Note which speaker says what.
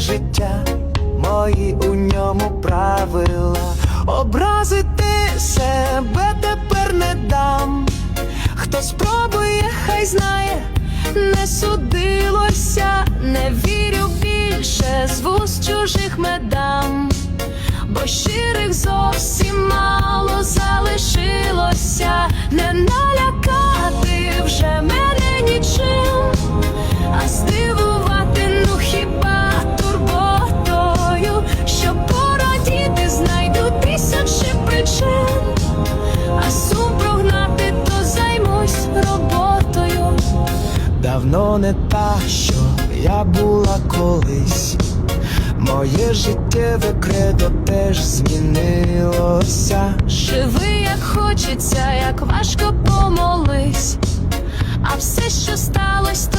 Speaker 1: життя, мої у ньому правила. Образити себе тепер не дам. Хто спробує, хай знає, не судилося, не вірю більше з вуст чужих медам, бо щирих зовсім Давно не та, що я була колись. Моє життєве кредо теж змінилося.
Speaker 2: Живи, як хочеться, як важко помолись, а все, що сталося,